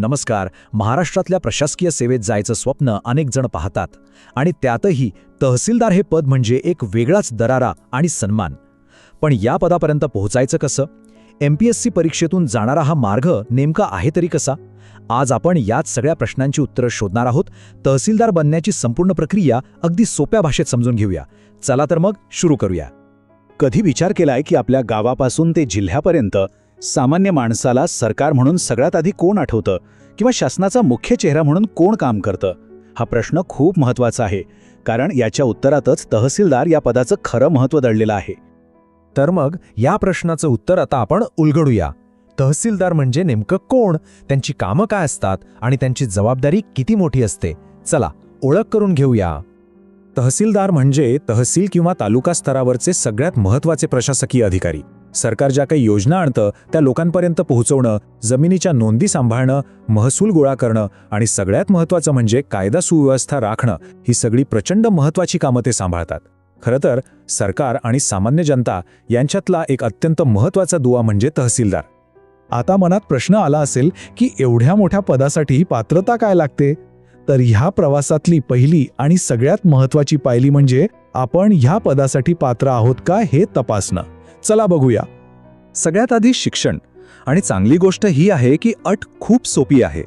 नमस्कार. महाराष्ट्रातल्या प्रशासकीय सेवेत जायचं स्वप्न अनेक जण पाहतात आणि त्यातही तहसीलदार हे पद म्हणजे एक वेगळाच दरारा आणि सन्मान. पण या पदापर्यंत पोहोचायचं कसं? एम पी एस सी परीक्षेतून जाणारा हा मार्ग नेमका आहे तरी कसा? आज आपण याच सगळ्या प्रश्नांची उत्तरं शोधणार आहोत. तहसीलदार बनण्याची संपूर्ण प्रक्रिया अगदी सोप्या भाषेत समजून घेऊया. चला तर मग सुरू करूया. कधी विचार केलाय की आपल्या गावापासून ते जिल्ह्यापर्यंत सामान्य माणसाला सरकार म्हणून सगळ्यात आधी कोण आठवतं? किंवा शासनाचा मुख्य चेहरा म्हणून कोण काम करतं? हा प्रश्न खूप महत्त्वाचा आहे कारण याच्या उत्तरातच तहसीलदार या पदाचं खरं महत्त्व दडलेलं आहे. तर मग या प्रश्नाचं उत्तर आता आपण उलगडूया. तहसीलदार म्हणजे नेमकं कोण? त्यांची कामं काय असतात? आणि त्यांची जबाबदारी किती मोठी असते? चला ओळख करून घेऊया. तहसीलदार म्हणजे तहसील किंवा तालुका स्तरावरचे सगळ्यात महत्त्वाचे प्रशासकीय अधिकारी. सरकार ज्या काही योजना आणतं त्या लोकांपर्यंत पोहोचवणं जमिनीच्या नोंदी सांभाळणं महसूल गोळा करणं आणि सगळ्यात महत्त्वाचं म्हणजे कायदा सुव्यवस्था राखणं ही सगळी प्रचंड महत्त्वाची कामं ते सांभाळतात. खरं तर सरकार आणि सामान्य जनता यांच्यातला एक अत्यंत महत्त्वाचा दुवा म्हणजे तहसीलदार. आता मनात प्रश्न आला असेल की एवढ्या मोठ्या पदासाठी पात्रता काय लागते? तर ह्या प्रवासातली पहिली आणि सगळ्यात महत्वाची पायली म्हणजे आपण ह्या पदासाठी पात्र आहोत का हे तपासणं. चला बघूया. सगळ्यात आधी शिक्षण. आणि चांगली गोष्ट ही आहे की अट खूप सोपी आहे.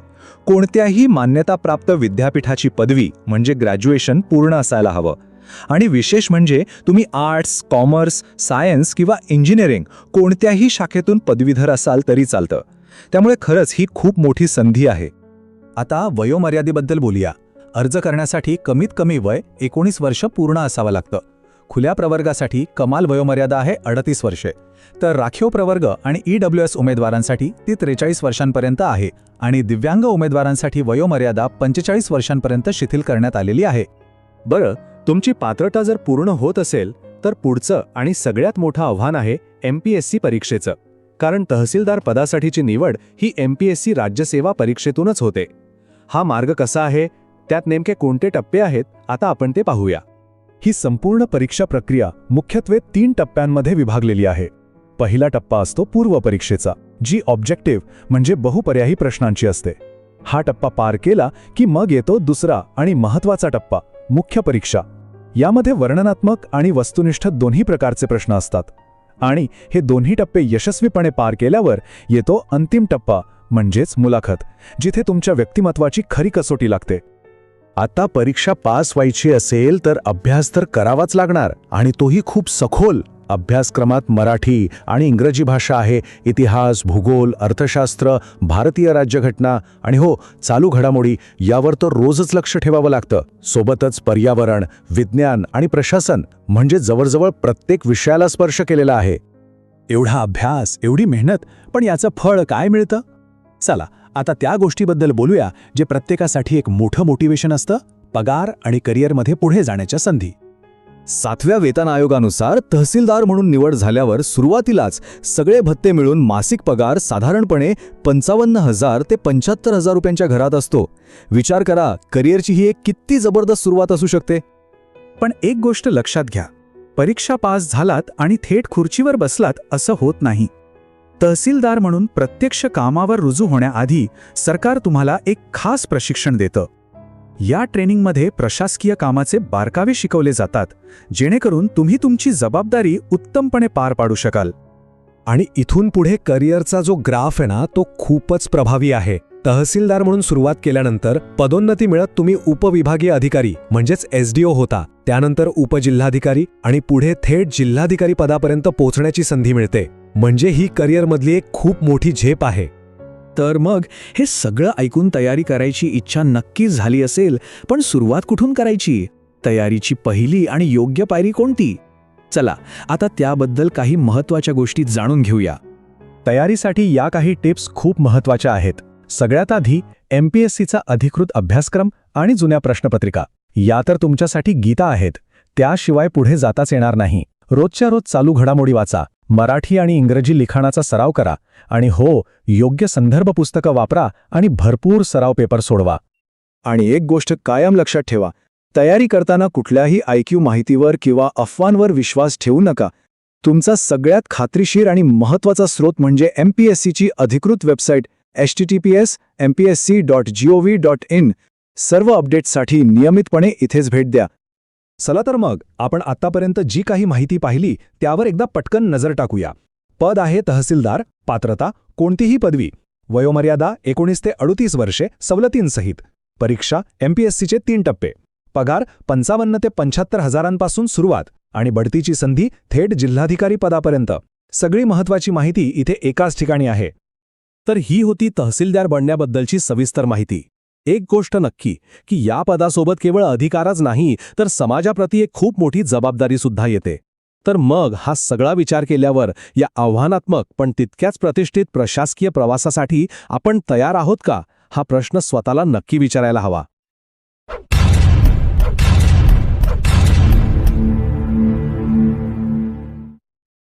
कोणत्याही मान्यताप्राप्त विद्यापीठाची पदवी म्हणजे ग्रॅज्युएशन पूर्ण असायला हवं. आणि विशेष म्हणजे तुम्ही आर्ट्स कॉमर्स सायन्स किंवा इंजिनिअरिंग कोणत्याही शाखेतून पदवीधर असाल तरी चालतं. त्यामुळे खरंच ही खूप मोठी संधी आहे. आता वयोमर्यादेबद्दल बोलूया. अर्ज करण्यासाठी कमीत कमी वय एकोणीस वर्ष पूर्ण असावं लागतं. खुल्या प्रवर्गासाठी कमाल वयोमर्यादा आहे अडतीस वर्षे. तर राखीव प्रवर्ग आणि ई डब्ल्यू एस उमेदवारांसाठी ती त्रेचाळीस वर्षांपर्यंत आहे आणि दिव्यांग उमेदवारांसाठी वयोमर्यादा पंचेचाळीस वर्षांपर्यंत शिथिल करण्यात आलेली आहे. बरं तुमची पात्रता जर पूर्ण होत असेल तर पुढचं आणि सगळ्यात मोठं आव्हान आहे एम पी एस सी परीक्षेचं. कारण तहसीलदार पदासाठीची निवड ही एम पी एस सी राज्यसेवा परीक्षेतूनच होते. हा मार्ग कसा आहे त्यात नेमके कोणते टप्पे आहेत आता आपण ते पाहूया. ही संपूर्ण परीक्षा प्रक्रिया मुख्यत्वे तीन टप्प्यांमध्ये विभागलेली आहे. पहिला टप्पा असतो पूर्व परीक्षेचा जी ऑब्जेक्टिव्ह म्हणजे बहुपर्यायी प्रश्नांची असते. हा टप्पा पार केला की मग येतो दुसरा आणि महत्त्वाचा टप्पा मुख्य परीक्षा. यामध्ये वर्णनात्मक आणि वस्तुनिष्ठ दोन्ही प्रकारचे प्रश्न असतात. आणि हे दोन्ही टप्पे यशस्वीपणे पार केल्यावर येतो अंतिम टप्पा म्हणजेच मुलाखत जिथे तुमच्या व्यक्तिमत्वाची खरी कसोटी लागते. आता परीक्षा पास व्हायची असेल तर अभ्यास तर करावाच लागणार आणि तोही खूप सखोल. अभ्यासक्रमात मराठी आणि इंग्रजी भाषा आहे इतिहास भूगोल अर्थशास्त्र भारतीय राज्यघटना आणि हो चालू घडामोडी यावर तर रोजच लक्ष ठेवावं लागतं. सोबतच पर्यावरण विज्ञान आणि प्रशासन म्हणजे जवळजवळ प्रत्येक विषयाला स्पर्श केलेला आहे. एवढा अभ्यास एवढी मेहनत पण याचं फळ काय मिळतं? चला आता त्या गोष्टीबद्दल बोलूया जे प्रत्येकासाठी एक मोठं मोटिवेशन असतं पगार आणि करिअरमध्ये पुढे जाण्याच्या संधी. सातव्या वेतन आयोगानुसार तहसीलदार म्हणून निवड झाल्यावर सुरुवातीलाच सगळे भत्ते मिळून मासिक पगार साधारणपणे पंचावन्न हजार ते पंच्याहत्तर हजार रुपयांच्या घरात असतो. विचार करा करिअरची ही एक किती जबरदस्त सुरुवात असू शकते? पण एक गोष्ट लक्षात घ्या परीक्षा पास झालात आणि थेट खुर्चीवर बसलात असं होत नाही. तहसीलदार म्हणून प्रत्यक्ष कामावर रुजू होण्याआधी सरकार तुम्हाला एक खास प्रशिक्षण देतं. या ट्रेनिंगमध्ये प्रशासकीय कामाचे बारकावे शिकवले जातात जेणेकरून तुम्ही तुमची जबाबदारी उत्तमपणे पार पाडू शकाल. आणि इथून पुढे करिअरचा जो ग्राफ आहे ना तो खूपच प्रभावी आहे. तहसीलदार म्हणून सुरुवात केल्यानंतर पदोन्नती मिळत तुम्ही उपविभागीय अधिकारी म्हणजेच एसडीओ होता. त्यानंतर उपजिल्हाधिकारी आणि पुढे थेट जिल्हाधिकारी पदापर्यंत पोहोचण्याची संधी मिळते. म्हणजे ही करिअरमधली एक खूप मोठी झेप आहे. तर मग हे सगळं ऐकून तयारी करायची इच्छा नक्कीच झाली असेल पण सुरुवात कुठून करायची? तयारीची पहिली आणि योग्य पायरी कोणती? चला आता त्याबद्दल काही महत्त्वाच्या गोष्टी जाणून घेऊया. तयारीसाठी या काही टिप्स खूप महत्त्वाच्या आहेत. सगळ्यात आधी एम पी एस सीचा अधिकृत अभ्यासक्रम आणि जुन्या प्रश्नपत्रिका. या तर तुमच्यासाठी गीता आहेत. त्याशिवाय पुढे जाताच येणार नाही. रोजच्या रोज चालू घडामोडी वाचा. मराठी आणि इंग्रजी लिखाणाचा सराव करा आणि हो योग्य संदर्भ पुस्तकं वापरा आणि भरपूर सराव पेपर सोडवा. आणि एक गोष्ट कायम लक्षात ठेवा तयारी करताना कुठल्याही आयक्यू माहितीवर किंवा अफवांवर विश्वास ठेवू नका. तुमचा सगळ्यात खात्रीशीर आणि महत्त्वाचा स्रोत म्हणजे एम पी एस सीची अधिकृत website H T T P S M P S C dot G O V dot in सर्व अपडेट्ससाठी नियमितपणे इथेच भेट द्या. चला तर मग आपण आतापर्यंत जी काही माहिती पाहिली त्यावर एकदा पटकन नजर टाकूया. पद आहे तहसीलदार पात्रता कोणतीही पदवी. वयोमर्यादा एकोणीस ते अडुतीस वर्षे सवलतींसहित परीक्षा एमपीएससीचे तीन टप्पे. पगार पंचावन्न ते पंच्याहत्तर हजारांपासून सुरुवात आणि बढतीची संधी थेट जिल्हाधिकारी पदापर्यंत. सगळी महत्वाची माहिती इथे एकाच ठिकाणी आहे. तर ही होती तहसीलदार बनण्याबद्दलची सविस्तर माहिती. एक गोष्ट नक्की की या पदासोबत केवळ अधिकारच नाही तर समाजाप्रती एक खूप मोठी जबाबदारी सुद्धा येते. तर मग हा सगळा विचार केल्यावर या आव्हानात्मक पण तितक्याच प्रतिष्ठित प्रशासकीय प्रवासासाठी आपण तयार आहोत का? हा प्रश्न स्वतःला नक्की विचारायला हवा.